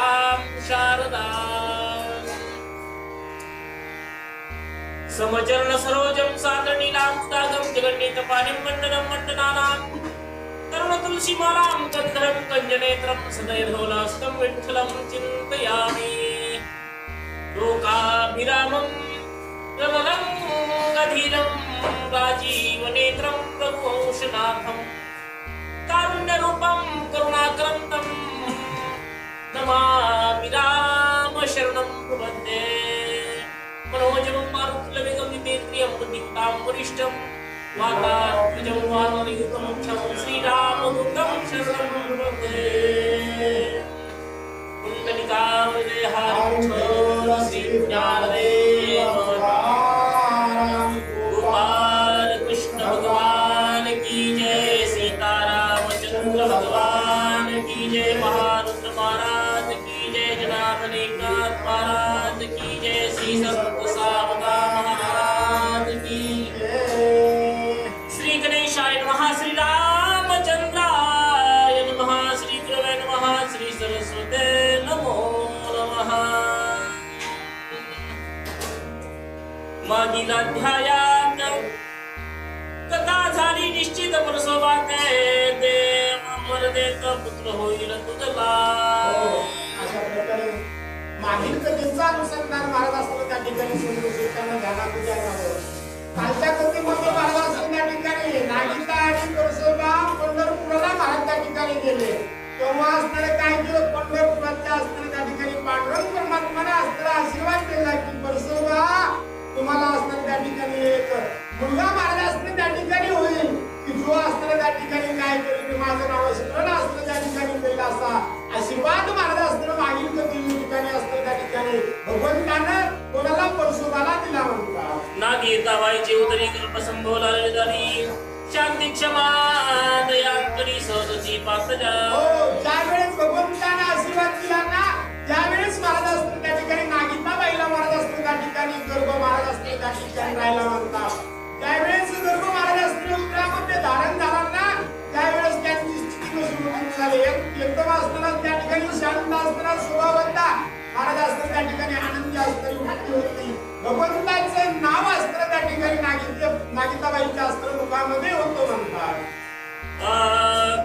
आम शारदा समचरण सरोजम सादनीलामुदागम जगन्नीत पाणिं मण्डनं मण्डनानां तरुण तुलसीमालां गन्धरं कञ्जनेत्रं सदयधोलास्तं विठ्ठलं चिन्तयामि लोकाभिरामं रमणं राजीवनेत्रं प्रभुवंशनाथम् कारुण्यरूपं करुणाकरं नमामि रामशरणं प्रपद्ये मनोजवं मारुकुलवेगं विपेन्द्रियं बुद्धियुक्तां वरिष्ठं वातात्मजं वानरयुतं क्षं श्रीरामदूतं शरणं प्रपद्ये कुण्डलिकाविजयहारिं मागील कथा झाली निश्चित प्रसवात देव मरदेत पुत्र होईल तुझला. हो, अशा प्रकारे मागील कथेचा अनुसंधान महाराज असताना त्या ठिकाणी सुरू त्यांना ध्यानात विचारावं कालच्या कथेमध्ये महाराज असताना त्या ठिकाणी नागिता आणि परसोबा पंढरपुराला महाराज त्या ठिकाणी गेले. तेव्हा असणारे काय केलं पंढरपुरातल्या असणारे त्या ठिकाणी पांडुरंग परमात्माने असणारा आशीर्वाद दिला मुलगा असताना त्या ठिकाणी होईल. की जो असताना त्या ठिकाणी काय करेल माझं नाव शिकवलं असताना त्या ठिकाणी केलं असा आशीर्वाद असताना मागील कधी ठिकाणी असताना त्या ठिकाणी भगवंतानं कोणाला परशुराला दिला म्हणतात नागीता बाईची उदरी कल्प संभवला झाली. शांती क्षमा दयांकरी सहजची पातजा हो ज्या वेळेस भगवंतानं आशीर्वाद दिला ना त्यावेळेस महाराज असतो त्या ठिकाणी नागिता बाईला महाराज असतो त्या ठिकाणी गर्भ महाराज असतो त्या ठिकाणी राहायला म्हणतात त्यावेळेस गर्भ महाराज असतो उतरामध्ये धारण झाला ना त्यावेळेस त्यांची स्थिती कशी झाली. एकदम असताना त्या ठिकाणी शांत असताना स्वभावता महाराज असताना त्या ठिकाणी आनंदी असतरी असताना होत नाही. भगवंताचं नाव असताना त्या ठिकाणी नागिता नागिताबाईच्या अस्त्र मुखामध्ये होतो म्हणतात.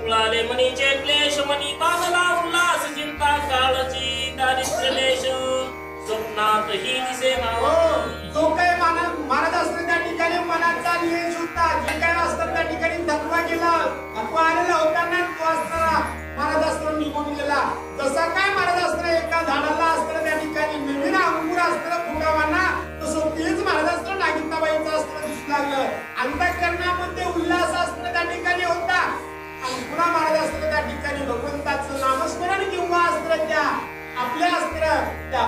कुळाले मनीचे क्लेश मनी पाहला उल्हास चिंता काळची दारिद्र्य लेश दिसे हो, जो काय मानत महाराज असतो त्या ठिकाणी मनाचा लेश होता जे काय असतात त्या ठिकाणी थकवा गेला थकवा आलेला होता ना तो असताना मारत असताना निघून गेला. जसा काय महाराज अस्त्र एका झाडाला अस्त्र त्या ठिकाणी नवीन अंकुर असताना फुगावाना तसं तेच मारत असताना नागिताबाईचं असताना दिसू लागलं. अंतकरणामध्ये उल्हास अस्त्र त्या ठिकाणी होता. आणि पुन्हा महाराज असताना त्या ठिकाणी भगवंताचं नामस्मरण किंवा अस्त्र त्या? आपले अस्त्र त्या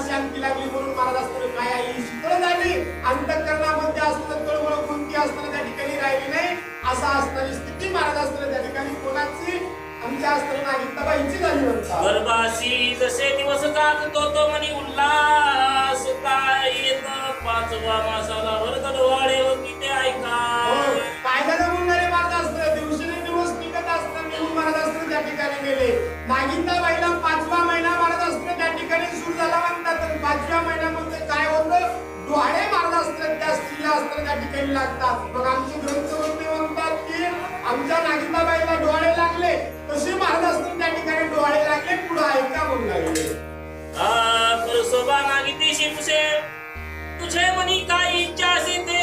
शांती लागली म्हणून महाराज काय आई शीतळ झाली अंतकरणामध्ये असताना तळमळ कोणती असताना त्या ठिकाणी राहिली नाही. असा असणारी स्थिती महाराज असताना त्या ठिकाणी कोणाची? आमच्या असताना नागिताबाईची झाली म्हणतात. गर्भाशी जसे दिवस जात तो तो म्हणी उल्हास काय येत पाचवा मासाला भरत डोहाळे लागतात मग आमचे ग्रंथवंती म्हणतात की आमच्या नागिंदा बाईला डोहाळे लागले तसे महाराज त्या ठिकाणी डोहाळे लागले पुढे ऐका म्हणून लागले. आ, परसोबा नागितीशी पुसे तुझे मनी काय इच्छा असे ते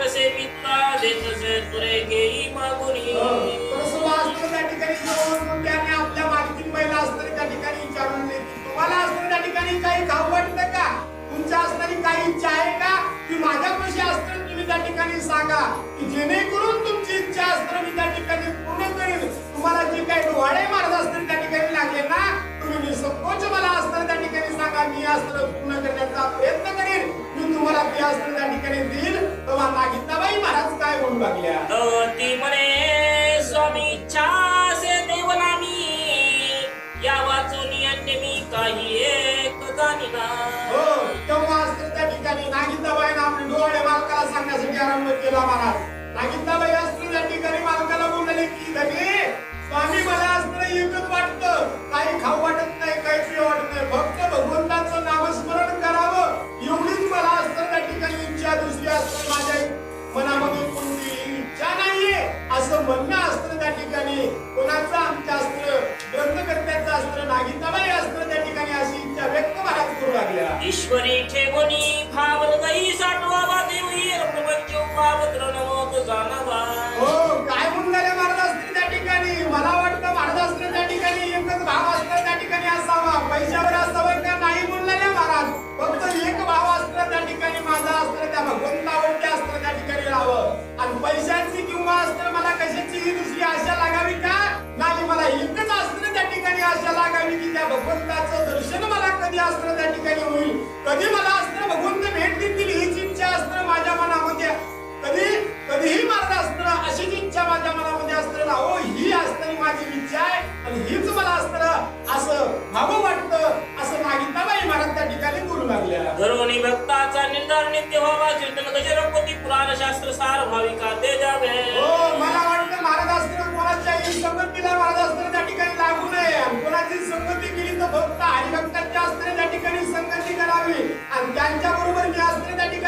तसे मी तुला देत असे तुरे घेई मागुनी परसोबा असतं त्या ठिकाणी म्हणते आणि आपल्या मालकीन महिला असताना त्या ठिकाणी विचारून तुम्हाला असताना त्या ठिकाणी काही खाऊ वाटतं का? तुमच्या असणारी काही इच्छा आहे का? की माझ्यापाशी अस्त्र तुम्ही त्या ठिकाणी सांगा की जेणेकरून तुमची इच्छा अस्त्र मी त्या ठिकाणी पूर्ण करेल तुम्हाला जे काही डोळे मारत असतील त्या ठिकाणी लागले ना तुम्ही निसंकोच मला असतं त्या ठिकाणी सांगा मी अस्त्र पूर्ण करण्याचा प्रयत्न करेन. मी तुम्हाला ते अस्त्र त्या ठिकाणी देईल. तेव्हा नागिताबाई महाराज काय बोलू लागल्या हो, ती म्हणे करण्यासाठी आरंभ केला महाराज. नागिंदाबाई असतं त्या ठिकाणी मालकाला बोलले की धनी स्वामी मला असतं एकच वाटतं. काही खाऊ वाटत नाही काही पिऊ वाटत नाही. फक्त भगवंताचं नामस्मरण करावं. एवढीच मला असतं त्या ठिकाणी इच्छा दुसरी असतं माझ्या मनामध्ये कोणती इच्छा नाहीये. असं म्हणणं असतं त्या ठिकाणी कोणाचं आमच्या अस्त्र ग्रंथकर्त्याचं अस्त्र नागिंदाबाई असतं त्या ठिकाणी अशी इच्छा व्यक्त महाराज करू लागल्या. ईश्वरी ठेवणी भावन गई साठवावा प्रपंच पावत्र नमोत जाणावा हो काय म्हणून झाले महाराज त्या ठिकाणी? मला वाटतं महाराज असतील त्या ठिकाणी एकच भाव असतं त्या ठिकाणी असावा. पैशावर असावं का नाही म्हणलेले महाराज? फक्त एक भाव असतं त्या ठिकाणी माझा असतं त्या भगवंतावरती असतं त्या ठिकाणी राहावं. आणि पैशांची किंवा असतं मला कशाची ही दुसरी आशा लागावी का? नाही मला एकच असतं त्या ठिकाणी आशा लागावी की त्या भगवंताचं दर्शन मला कधी असतं त्या ठिकाणी होईल? कधी मला असतं भगवंत भेट देतील हीच इच्छा असतं माझ्या मनामध्ये कधी कधीही माझं असतं अशीच इच्छा माझ्या मनामध्ये असतं हो ही असणारी माझी इच्छा आहे आणि हीच मला असतं असं भाऊ वाटतं असं नागिताबाई महाराज त्या ठिकाणी बोलू लागल्या. धरोणी भक्ताचा निर्धार नित्य व्हावा. कीर्तन गजरपती पुराण शास्त्र सार भाविका ते जावे. हो मला वाटतं महाराज असतं कोणाच्याही संगतीला महाराज असतं त्या ठिकाणी लागू नये. आणि कोणाची संगती केली तर फक्त हरिभक्तांच्या असतं त्या ठिकाणी संगती करावी. आणि त्यांच्या बरोबर मी असतं त्या ठिकाणी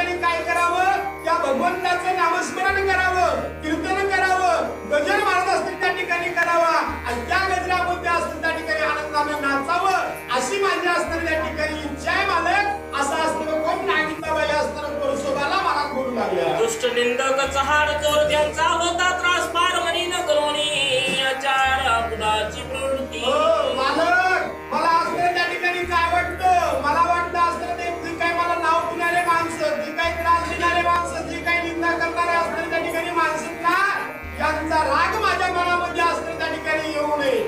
भगवंताचं नामस्मरण करावं कीर्तन करावं गजर मारत असतील त्या ठिकाणी करावा. आणि त्या गजरामध्ये असतील त्या ठिकाणी आनंदाने नाचावं अशी माझी असतं त्या ठिकाणी इच्छा आहे मालक. असं असतं कोण नागिताबाई असणार परसोबाला मला बोलू लागल्या. दुष्ट निंदक चहाड चोर त्यांचा होता त्रास यांचा राग माझ्या मनामध्ये असणे त्या ठिकाणी येऊ नये.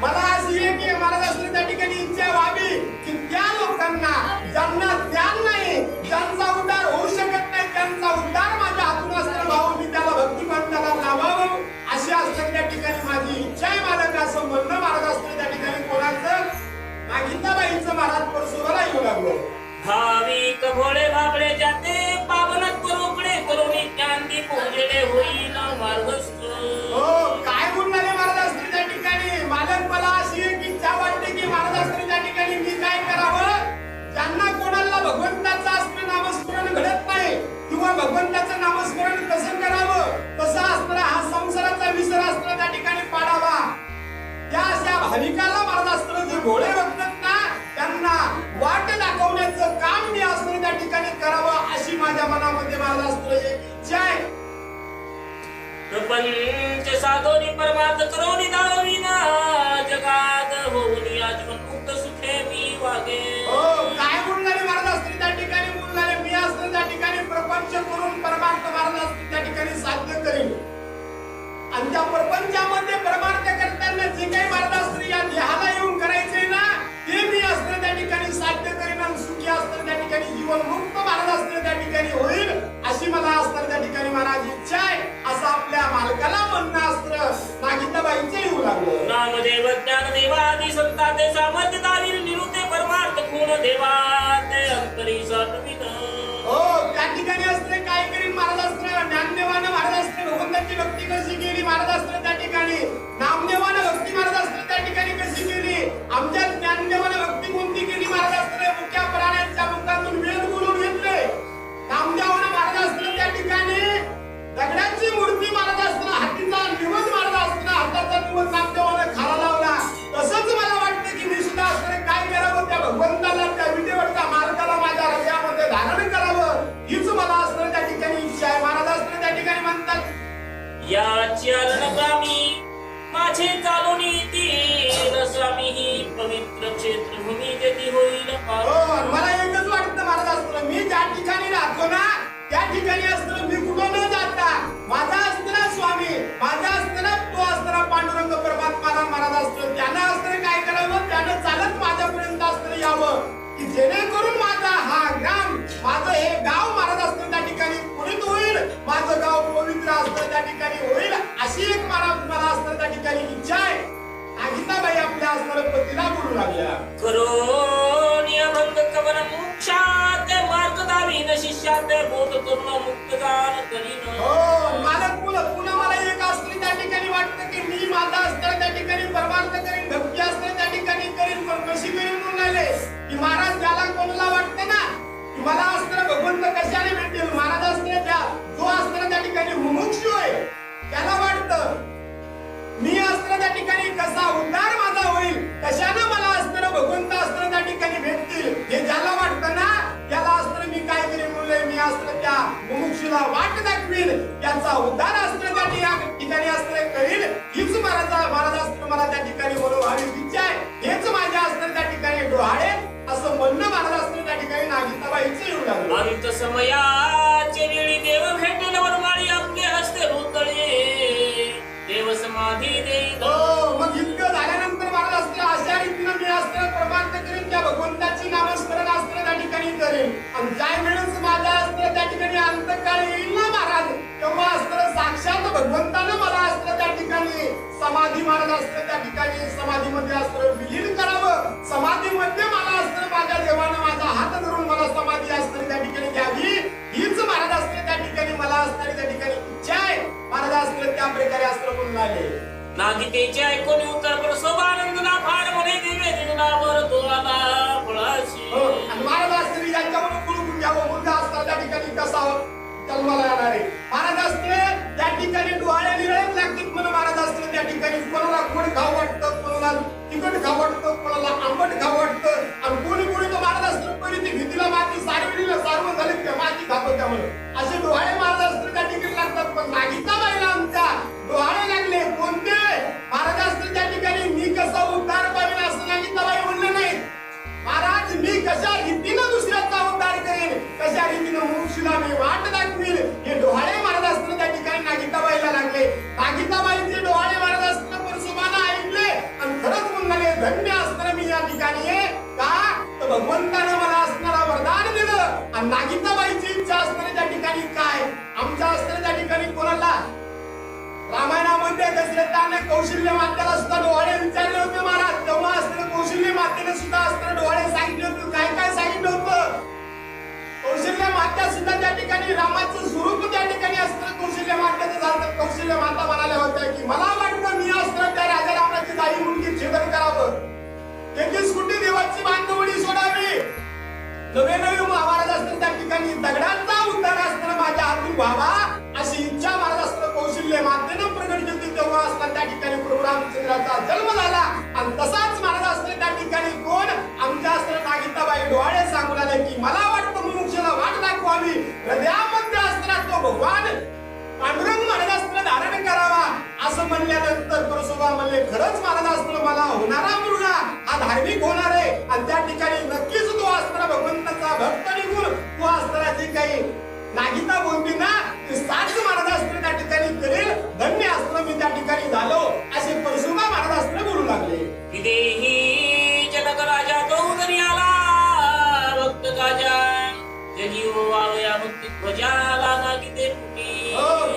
मला अशी एक मला त्या ठिकाणी इच्छा व्हावी की त्या लोकांना ज्यांना ज्ञान नाही ज्यांचा उद्धार होऊ शकत नाही त्यांचा उद्धार माझ्या हातून असणार भाऊ मी त्याला भक्तिपंथाला लावावं अशी असते त्या ठिकाणी माझी इच्छा आहे. मालक असं म्हणणं मार्ग असते त्या ठिकाणी कोणाचं? नागिंदाबाईचं महाराज परसुराला येऊ लागलो. भाविक भोळे भाबळे जाते पावनात रोकडे करोनी ज्ञानदी पूजले होईल. हो काय बोलणारे महाराज त्या ठिकाणी? मालक मला अशी एक इच्छा वाटते की महाराज त्या ठिकाणी मी काय करावं? ज्यांना कोणाला भगवंताचं असतं नामस्मरण घडत नाही किंवा भगवंताचं नामस्मरण कसं करावं? कसं असतं हा संसाराचा विसर असतो त्या ठिकाणी पाडावा. त्या अशा भाविकाला महाराज असतं जे घोडे बघतात ना त्यांना वाट दाखवण्याचं काम मी असतं त्या ठिकाणी करावं अशी माझ्या मनामध्ये महाराज एक इच्छा आहे. प्रपंच साधोनी परमार्थ करोनी दाविना जगात होऊनी आजमन मुक्त सुखे मी वागे हो काय बोलणारे महाराज? असतील त्या ठिकाणी बोलणारे मी असतो त्या ठिकाणी प्रपंच करून परमार्थ महाराज असतील त्या ठिकाणी साध्य करीन. आणि त्या प्रपंचामध्ये परमार्थ करताना जे काही महाराज असतील या देहाला येऊन त्या साध्य करीन सुखी असतं त्या ठिकाणी जीवन मुक्त महाराज असतं त्या ठिकाणी होईल अशी मला असतं त्या ठिकाणी महाराज इच्छा आहे. असं आपल्या मालकाला म्हणणं असतं. नागिताबाईचं येऊ लागलं. नामदेव ज्ञान देवादी संता ते सामर्थ्य दारी निरुते परमार्थ गुण देवा ते अंतरी साठवित याची अरणगामी माझे चालून येतील. स्वामी ही पवित्र क्षेत्र भूमी तेथे होईल हो, मला एकच वाटत महाराज असतो मी ज्या ठिकाणी राहतो ना त्या ठिकाणी असतो मी कुठं न जाता माझा असतो ना स्वामी ठिकाणी होईल अशी एक मला मला असणार त्या ठिकाणी इच्छा आहे. नागिताबाई आपल्या असणाऱ्या पतीला बोलू लागल्या. करो नियमंग कवन मोक्षात मार्ग दावीन शिष्यात बोध करून मुक्तदान करीन. हो मला पुन्हा पुन्हा मला एक असलं त्या ठिकाणी वाटतं की मी माझा असताना त्या ठिकाणी परमार्थ करीन भक्ती असताना त्या ठिकाणी करीन पण कशी करीन म्हणून आले की महाराज ज्याला कोणाला वाटतं ना मला असताना भगवंत कशाने भेटेल महाराज असताना त्या जो असताना त्या ठिकाणी मुमुक्षु त्याला वाटतं मी असताना त्या ठिकाणी कसा उद्धार माझा होईल कशानं मला असताना भगवंत असताना त्या ठिकाणी भेटतील? हे ज्याला वाटतं ना त्याला असताना मी काय तरी म्हणलंय मी असताना त्या मुमुक्षुला वाट दाखवील त्याचा उद्धार असताना त्या ठिकाणी असताना करील हीच महाराजा महाराज असताना मला त्या ठिकाणी बोलवावी इच्छा आहे. हेच माझ्या असताना त्या ठिकाणी डोहाळे असं म्हणणं महाराज असताना त्या ठिकाणी नागिताबाईचं येऊ लागलं. अंत समयाचे वेळी देव भेटेल वरमाळी आपले हस्ते रुतळे. देव समाधी देईन हो मग इतकं झाल्यानंतर महाराज असते अशा रीतीनं मी असताना करेन त्या भगवंताची नामस्मरण असताना त्या ठिकाणी करेन. आणि काय वेळेस माझ्या असताना त्या ठिकाणी अंतकाळ येईल ना महाराज? तेव्हा असताना साक्षात भगवंतानं मला असताना त्या ठिकाणी समाधी महाराज असताना त्या ठिकाणी समाधीमध्ये असताना विलीन करावं. समाधीमध्ये मला असताना माझ्या देवानं माझा हात धरून मला समाधी असताना त्या ठिकाणी घ्यावी. हीच महाराज असताना त्या ठिकाणी मला असणारी त्या ठिकाणी इच्छा आहे. महाराज असताना त्या प्रकारे असताना म्हणून आले. नागितेचे ऐकून उत्तर प्रसोबानंदला फार म्हणे जन्माला हो, येणार आहे. महाराज असते त्या ठिकाणी डोळ्या निळत लागतात म्हणून महाराज असते त्या ठिकाणी कोणाला गोड खाऊ वाटतं कोणाला तिखट खाऊ वाटतं कोणाला आंबट खाऊ वाटतं? आणि कोणी कोणी तर महाराज असते पहिले ती भीतीला माती सारवलीला सारवून झाली की माती खातो त्यामुळे. असे डोहाळे महाराज असते त्या ठिकाणी लागतात पण नागिता बाईला आमच्या डोळे लागले कोणते? महाराज असते त्या ठिकाणी मी कसा उद्धार कशा रीतीनं दुसऱ्याचा उद्धार करेल कशा रीतीनं मोक्षला मी वाट दाखवील हे डोहाळे मारत असताना त्या ठिकाणी नागिताबाईला लागले. रामायणामध्ये दशरथाने कौशल्य मातेला सुद्धा डोळे विचारले होते महाराज. तेव्हा असताना कौशल्य मातेने सुद्धा असताना डोळे सांगितले होते. काय काय सांगितलं होतं? कौशल्य माता सुद्धा त्या ठिकाणी रामाचं स्वरूप त्या ठिकाणी असताना कौशल्य मात्याचं झालं कौशल्य माता म्हणाल्या होत्या की मला वाटतं मी असताना त्या राजा रामाची दाई मुलगी छेदन करावं. त्याची स्कुटी देवाची बांधवडी सोडावी. नवे नवे महाराज असताना त्या ठिकाणी दगडांचा उद्धार असताना माझ्या हातून व्हावा अशी इच्छा महाराज असताना कौशल्य माध्यम प्रगट केली तेव्हा असताना त्या ठिकाणी प्रभू रामचंद्राचा जन्म झाला. आणि तसाच महाराज असताना त्या ठिकाणी कोण? आमच्या असताना नागिताबाई डोळे सांगून आले की मला वाटतं मनुष्याला वाट दाखवावी. हृदयामध्ये असताना तो भगवान पांडुरंग महाराज धारण करावा असं म्हणल्यानंतर परशुबा म्हणले खरंच महाराज मला होणारा मुलगा हा धार्मिक होणार आहे. आणि त्या ठिकाणी नक्कीच तो असताना भगवंताचा भक्त निघून तो असताना काही नागिता बोलती ना ते साक्ष महाराज त्या ठिकाणी करेल. धन्य असताना मी त्या ठिकाणी झालो. असे परसोबा महाराज बोलू लागले. विदेही जनक राजा तो आला भक्त राजा जजीव वावया भक्ती ध्वजाला नागिते फुटी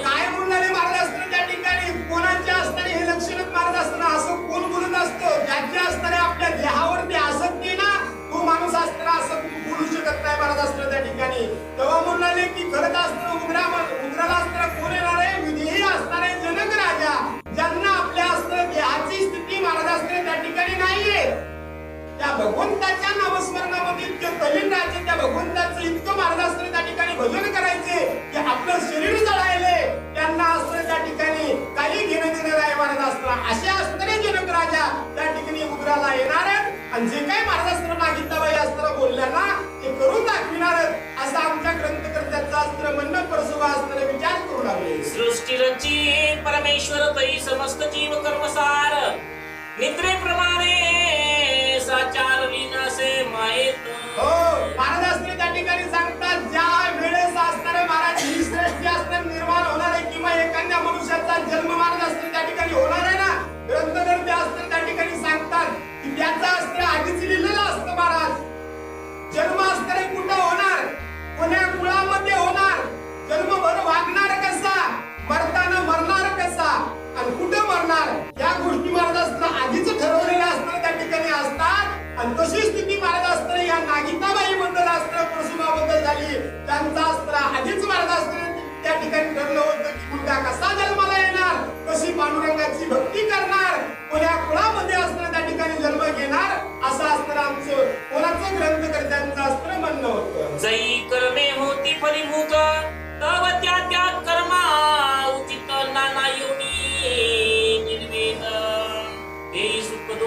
काय बोलणारे मारत असतं त्या ठिकाणी? कोणाच्या असताना हे लक्षणच मारत असताना असं कोण बोलत असतं? ज्याचे असताना आपल्या देहावरती आसक्ती ना तो माणूस असताना असं बोलू शकत नाही मारत असतं भगवंताच्या नामस्मरणामध्ये इतके तलीन राहायचे त्या भगवंताचं इतकं महाराज त्या ठिकाणी भजन करायचे की आपलं शरीर जळायले त्यांना असं त्या ठिकाणी काही घेणं देणं नाही महाराज असे असणारे जनक राजा त्या ठिकाणी उग्राला येणार आणि जे काही महाराज मागितलं नागिताबाई असताना बोलल्या ना ते करून दाखविणार असं आमच्या ग्रंथकर्त्याचं अस्त्र म्हणणं परसुभा असताना विचार करू लागले. सृष्टी रची परमेश्वर तई समस्त जीव कर्मसार निद्रेप्रमाणे साचार विनासे मायेत हो महाराज असताना त्या ठिकाणी सांगतात ज्या वेळेस असणारे महाराज ही सृष्टी असताना निर्माण होणार आहे किंवा एका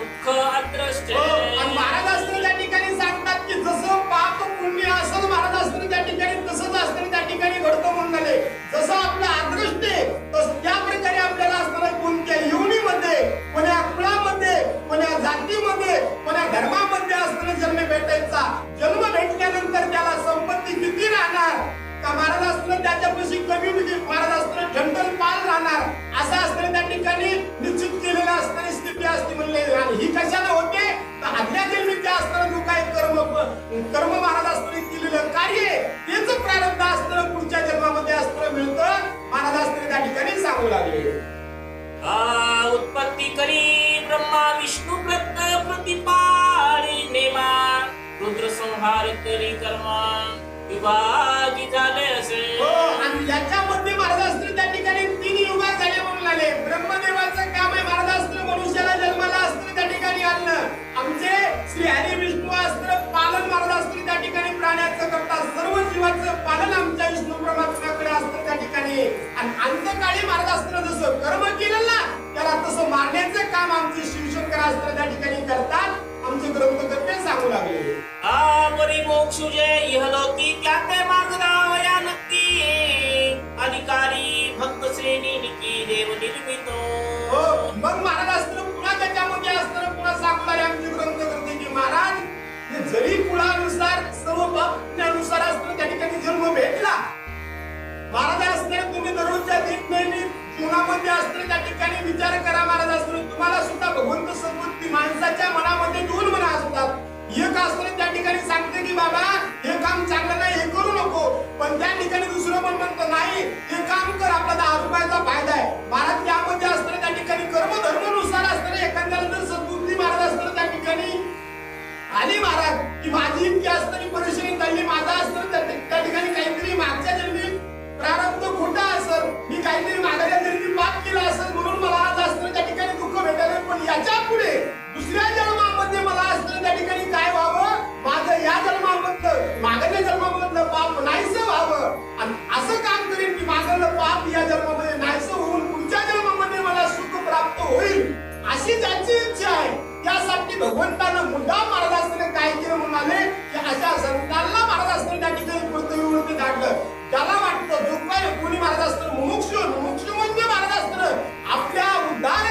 दुःख अद्रष्ट हो, आणि महाराज असताना त्या ठिकाणी सांगतात की जसं पाप पुण्य असेल महाराज असताना त्या ठिकाणी तसंच असताना त्या ठिकाणी घडतं म्हणाले जसं आपलं अदृष्ट आहे तसं त्या प्रकारे आपल्याला असणार कोणत्या योनीमध्ये कोण्या कुळामध्ये कोण्या जातीमध्ये कोण्या धर्मामध्ये असताना जन्म भेटायचा. जन्म भेटल्यानंतर त्याला संपत्ती किती राहणार? का महाराज असताना त्याच्यापाशी कमी म्हणजे महाराज असताना जंगल पाल राहणार. असं असताना त्या ठिकाणी निश्चित केलेलं असणारी स्थिती असते म्हणले. आणि ही कशाला होते? तर आदल्या जन्मी त्या असताना जो काही कर्म कर्म महाराज असताना केलेलं कार्य तेच प्रारब्ध असताना पुढच्या जन्मामध्ये असताना मिळतं. महाराज असताना त्या ठिकाणी सांगू लागले. उत्पत्ती करी ब्रह्मा विष्णू प्रत्यय प्रतिपाळी नेमा रुद्र संहार करी कर्मा विभागी आमचे श्री हरी विष्णू अस्त्र पालन महाराज अस्त्र त्या ठिकाणी प्राण्याचं करता सर्व जीवाचं पालन आमच्या विष्णू परमात्म्याकडे असतं त्या ठिकाणी. आणि अंतकाळी महाराजास्त्र जसं कर्म केलं ना त्याला तसं मारण्याचं काम आमचे शिवशंकर अस्त्र त्या ठिकाणी करतात. आमचे ग्रंथकर्ते सांगू लागले. आ बरी मोक्षुजे इहलोकी त्या ते मार्ग दावया नक्की. अधिकारी भक्त श्रेणी निकी देव निर्मितो. हो मग महाराज असताना पुन्हा त्याच्यामध्ये असताना पुन्हा सांगणारे आमचे ग्रंथ करते की महाराज. हे जरी कुळानुसार सर्व बाबण्यानुसार असताना त्या ठिकाणी जन्म भेटला. महाराज असताना तुम्ही दररोजच्या दिनदैनिक जीवनामध्ये असताना त्या ठिकाणी विचार करा महाराज असताना तुम्हाला सुद्धा भगवंत सद्बुद्धी माणसाच्या मनामध्ये दोन मना असतात. एक असताना त्या ठिकाणी सांगते की बाबा पण त्या ठिकाणी दुसरं पण म्हणतं नाही हे काम कर आपला दहा रुपयाचा फायदा आहे. महाराज त्यामध्ये असताना त्या ठिकाणी कर्म धर्मानुसार असताना एखाद्याला जर सद्बुद्धी महाराज असताना त्या ठिकाणी. आली महाराज की माझी इतकी असताना परिश्रम चालली माझा असताना त्या- त्या ठिकाणी काहीतरी मागच्या जन्मी प्रारब्ध खोटा असेल. मी काहीतरी मागच्या जन्मी पाप केला असेल म्हणून मला आज असताना त्या ठिकाणी दुःख भेटायला. पण याच्यापुढे दुसऱ्या जन्मामध्ये मला असताना त्या ठिकाणी काय व्हावं? माझं या जन्मामधलं मागच्या जन्मामधलं पाप नाहीस व्हावं. आणि असं काम करेन की मागलं पाप या जन्मामध्ये नाहीस होऊन पुढच्या जन्मामध्ये मला सुख प्राप्त होईल अशी ज्याची इच्छा आहे. त्यासाठी भगवंतानं मुद्दा महाराज असताना काय केलं म्हणाले की अशा संतांना महाराज असताना त्या ठिकाणी पृथ्वीवरती धाडलं त्याला वाटतं जो काय कोणी महाराज असतं मुमुक्ष मुमुक्ष म्हणजे महाराज आपल्या उद्धार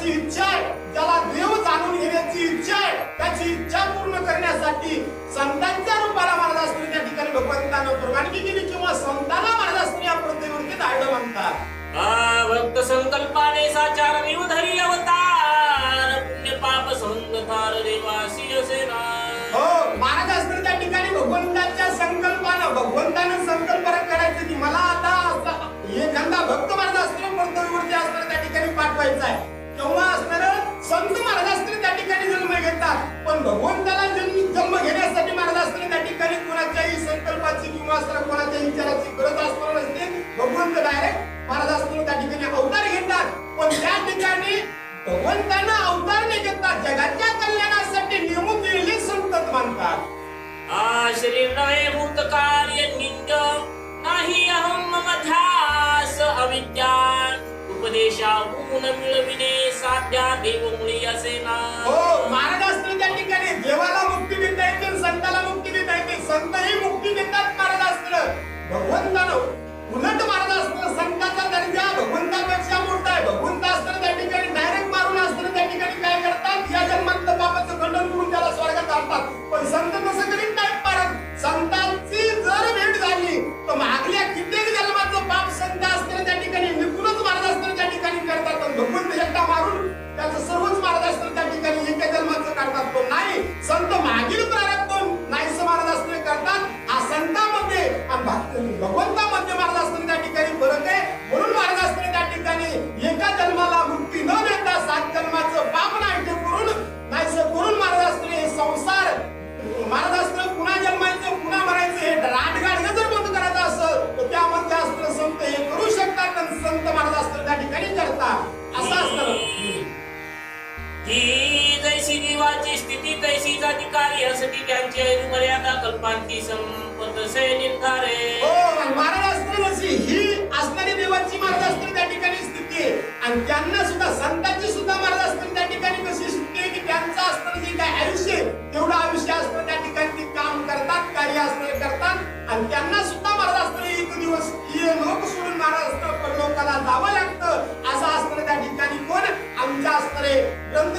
करण्याची ज्याची इच्छा आहे. ज्याला देव जाणून घेण्याची इच्छा आहे. त्याची इच्छा पूर्ण करण्यासाठी संतांच्या रूपाला महाराज असताना त्या ठिकाणी भगवंतानं परवानगी केली किंवा संतांना महाराज असताना या पृथ्वीवरती धाडलं म्हणतात. आ भक्त संकल्पाने साचार धरी अवतार. पुण्य पाप संगतार देवासी असे हो महाराज असताना त्या ठिकाणी भगवंताच्या संकल्पानं भगवंतानं संकल्प करायचं की मला आता एखादा भक्त महाराज असताना कर्तव्यवरती असताना त्या ठिकाणी पाठवायचा आहे. तेव्हा असणार संत महाराज त्या ठिकाणी जन्म घेतात. पण भगवंताला जन्म जन्म घेण्यासाठी महाराज त्या ठिकाणी कोणाच्याही संकल्पाची किंवा कोणाच्या विचाराची गरज असणार नसते. भगवंत डायरेक्ट महाराज त्या ठिकाणी अवतार घेतात. पण त्या ठिकाणी भगवंतांना अवतार नाही घेतात. जगाच्या कल्याणासाठी नियमून दिलेले संतत मानतात. आ शरीर नव्हे भूतकाल निंद नाही अहम मम ध्यास अविद्या. उपदेशाहून मिळविणे साध्या देव मुळी असे ना. हो महाराज असताना त्या ठिकाणी. देवाला मुक्ती देता येते संताला मुक्ती देता येते संतही मुक्ती देतात महाराज असतं भगवंतानं उलट महाराज असताना संताचा दर्जा भगवंतापेक्षा मोठा आहे. भगवंत असतं त्या ठिकाणी डायरेक्ट मारून असतं त्या ठिकाणी काय करतात? या जन्मात पापाचं खंडन करून त्याला स्वर्गात आणतात. पण संत तसं करीत नाही महाराज. संतांची जर भेट झाली तर मागल्या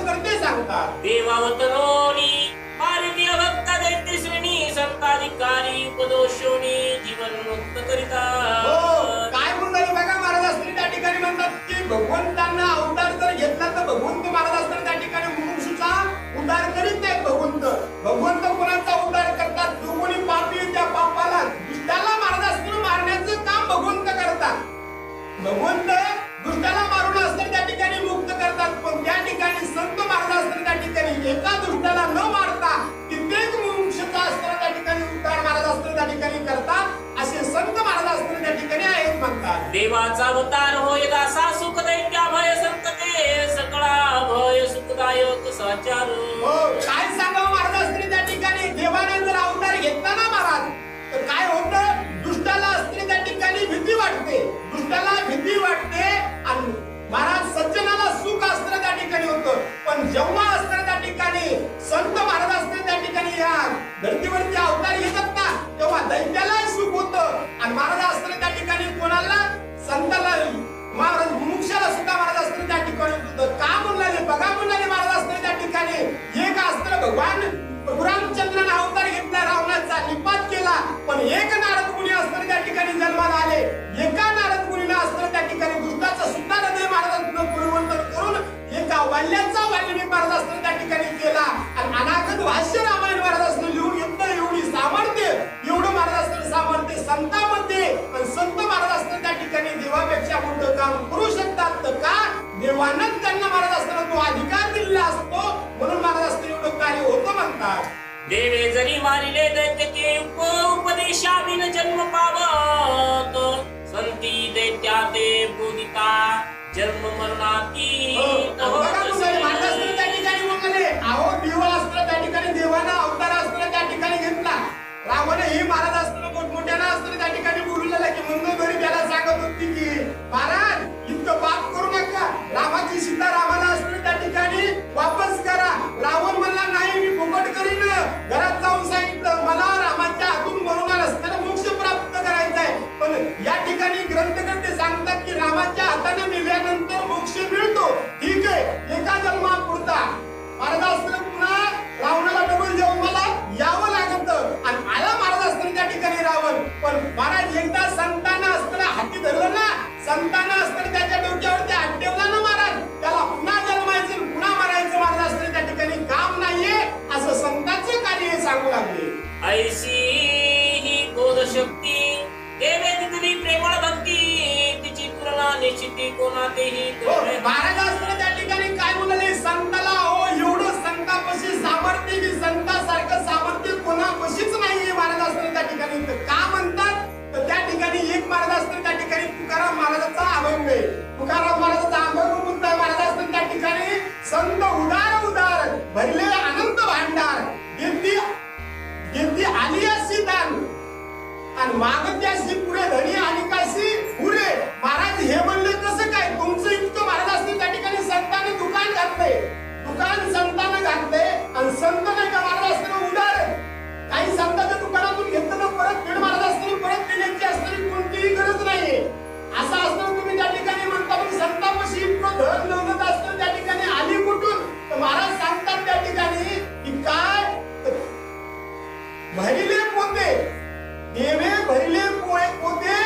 ग्रंथकर्ते सांगतात देवावतरोनी मारिती अभक्त दैत्य श्रेणी संताधिकारी जीवन मुक्त करिता. हो काय म्हणतात बघा महाराज असताना त्या ठिकाणी म्हणतात की भगवंतांना अवतार जर घेतला तर भगवंत महाराज असताना त्या ठिकाणी मुमुक्षूचा उद्धार करीत नाहीत भगवंत. भगवंत कोणाचा भगवंत दुष्टाला मारून असताना त्या ठिकाणी मुक्त करतात. पण त्या ठिकाणी संत महाराज असताना त्या ठिकाणी. एका दुष्टाला न मारता कित्येक मुमुक्षूचा असताना त्या ठिकाणी उद्धार महाराज असताना त्या ठिकाणी करतात. असे संत महाराज असताना त्या ठिकाणी आहेत म्हणतात. देवाचा अवतार होय दासा सुख दैत्या भय संतते सकळा भय सुखदायक साचार. हो काय सांगावं महाराज असताना त्या ठिकाणी? देवाने जर अवतार घेतला ना महाराज तर काय होतं? दुष्टाला असताना त्या ठिकाणी भीती वाटते. त्याला भीती वाटते आणि महाराज सज्जनाला सुख असताना त्या ठिकाणी होतं. पण जेव्हा असताना त्या ठिकाणी संत महाराज असते त्या ठिकाणी या धर्तीवरती अवतार येतात ना तेव्हा दैत्याला सुख होतं. आणि महाराज असताना त्या ठिकाणी कोणाला? संताला. महाराज मुमुक्षाला सुद्धा महाराज असताना त्या ठिकाणी होतं. का म्हणाले बघा म्हणाले महाराज असताना त्या ठिकाणी. एक अस्त्र भगवान रामचंद्राने अवतार घेतला रावणाचा निपात केला. पण एक नारद मुनी असताना त्या ठिकाणी जन्माला आले. तर का? देवानंच त्यांना महाराज असताना तो अधिकार दिलेला असतो म्हणून महाराज असताना एवढं कार्य होतं म्हणतात. देवे जरी मारिले दैत्य उप उपदेशाविन जन्म पावत संती दैत्या ते बोधिता जन्म मरणाती हो, त्या ठिकाणी म्हणाले अहो देव असताना त्या ठिकाणी देवाना अवतार असताना त्या ठिकाणी घेतला. रामाने ही महाराज असताना मोठमोठ्यानं असताना त्या ठिकाणी बोललेला की मंद घरी त्याला सांगत होती की महाराज तुमचं बाप करू नका. रामाची सीता आणि मागत्याशी पुढे धनी आणि काशी पुढे. महाराज हे म्हणले कसं काय? तुमचं इतकं महाराज असते त्या ठिकाणी संतांनी दुकान घातले दुकान संतानं घातले आणि संत नाही का महाराज असताना उदार काही संतांच्या दुकानातून घेतलं तर परत फेड महाराज असताना परत देण्याची असणारी कोणतीही गरज नाहीये. असं असताना तुम्ही त्या ठिकाणी म्हणता पण संतापाशी इतकं धन दौलत असतं त्या ठिकाणी आली कुठून? तर महाराज सांगतात त्या ठिकाणी की काय? तर भरिले पोते. देवे भरिले पोळे पोते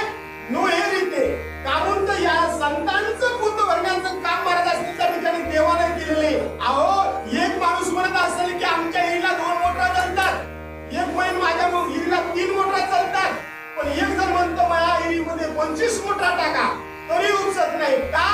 नो हे रीते. कारण तर या संतांचं पोत भरण्याचं काम महाराज असतील त्या ठिकाणी देवाने केलेले. अहो एक माणूस म्हणत असेल की आमच्या हिरीला दोन मोटरा चालतात. एक बहीण माझ्या हिरीला तीन मोटरा चालतात. पण एक जर म्हणतो माझ्या हिरीमध्ये पंचवीस मोटरा टाका. तरी उचत नाही. का?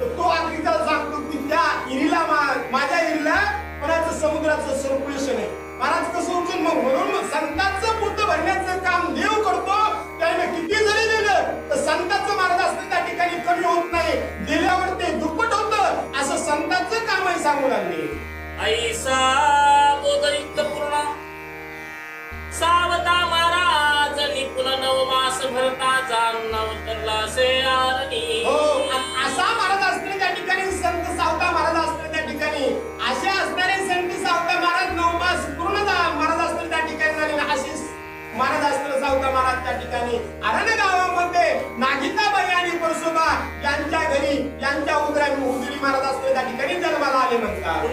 तो आखरीचा सांगतो की त्या हिरीला माझ्या हिरीला कोणाचं समुद्राचं सर्क्युलेशन आहे. महाराज कसं उचल मग म्हणून संतांचं पोत भरण्याचं काम देव करतो त्याने किती जरी दिलं तर संतांचं महाराज असतं त्या ठिकाणी कमी होत नाही. दिल्यावर ते दुप्पट होतं असं संतांचं काम आहे सांगू लागले. ऐसा बोधयुक्त पूर्ण सावता महाराज निपुण नवमास भरता जाणून अवतरला से आरणी. हो असा महाराज ठिकाणी अरण गावामध्ये नागिताबाई आणि परशुबा यांच्या घरी यांच्या उदरा उदरी महाराज असणारे त्या ठिकाणी जन्माला आले म्हणतात.